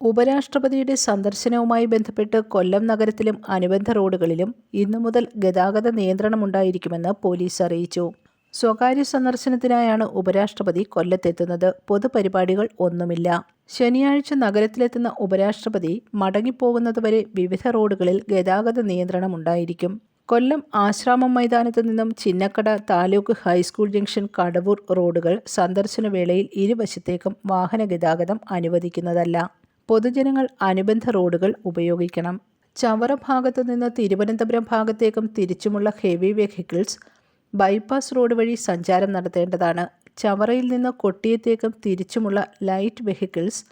ഉപരാഷ്ട്രപതിയുടെ സന്ദർശനവുമായി ബന്ധപ്പെട്ട് കൊല്ലം നഗരത്തിലും അനുബന്ധ റോഡുകളിലും ഇന്നു മുതൽ ഗതാഗത നിയന്ത്രണമുണ്ടായിരിക്കുമെന്ന് പോലീസ് അറിയിച്ചു. സ്വകാര്യ സന്ദർശനത്തിനായാണ് ഉപരാഷ്ട്രപതി കൊല്ലത്തെത്തുന്നത്. പൊതുപരിപാടികൾ ഒന്നുമില്ല. ശനിയാഴ്ച നഗരത്തിലെത്തുന്ന ഉപരാഷ്ട്രപതി മടങ്ങിപ്പോകുന്നതുവരെ വിവിധ റോഡുകളിൽ ഗതാഗത നിയന്ത്രണം ഉണ്ടായിരിക്കും കൊല്ലം ആശ്രാമം മൈതാനത്ത് നിന്നും Chinnakada taluk high school junction Kadavoor റോഡുകൾ സന്ദർശനവേളയിൽ ഇരുവശത്തേക്കും വാഹന ഗതാഗതം അനുവദിക്കുന്നതല്ല. പൊതുജനങ്ങൾ അനുബന്ധ റോഡുകൾ ഉപയോഗിക്കണം. ചവറ ഭാഗത്തു നിന്ന് തിരുവനന്തപുരം ഭാഗത്തേക്കും തിരിച്ചുമുള്ള ഹെവി വെഹിക്കിൾസ് ബൈപ്പാസ് റോഡ് വഴി സഞ്ചാരം നടത്തേണ്ടതാണ്. ചവറയിൽ നിന്ന് കൊട്ടിയത്തേക്കും തിരിച്ചുമുള്ള ലൈറ്റ് വെഹിക്കിൾസ്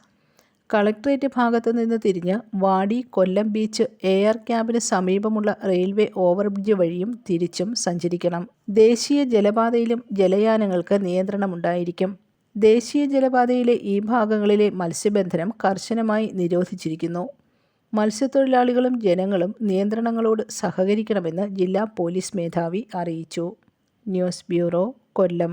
കളക്ട്രേറ്റ് ഭാഗത്തു നിന്ന് തിരിഞ്ഞ് വാടി കൊല്ലം ബീച്ച് എയർ ക്യാമ്പിന് സമീപമുള്ള റെയിൽവേ ഓവർബ്രിഡ്ജ് വഴിയും തിരിച്ചും സഞ്ചരിക്കണം. ദേശീയ ജലപാതയിലും ജലയാനങ്ങൾക്ക് നിയന്ത്രണമുണ്ടായിരിക്കും. ദേശീയ ജലപാതയിലെ ഈ ഭാഗങ്ങളിലെ മത്സ്യബന്ധനം കർശനമായി നിരോധിച്ചിരിക്കുന്നു. മത്സ്യത്തൊഴിലാളികളും ജനങ്ങളും നിയന്ത്രണങ്ങളോട് സഹകരിക്കണമെന്ന് ജില്ലാ പോലീസ് മേധാവി അറിയിച്ചു. News bureau Kollam.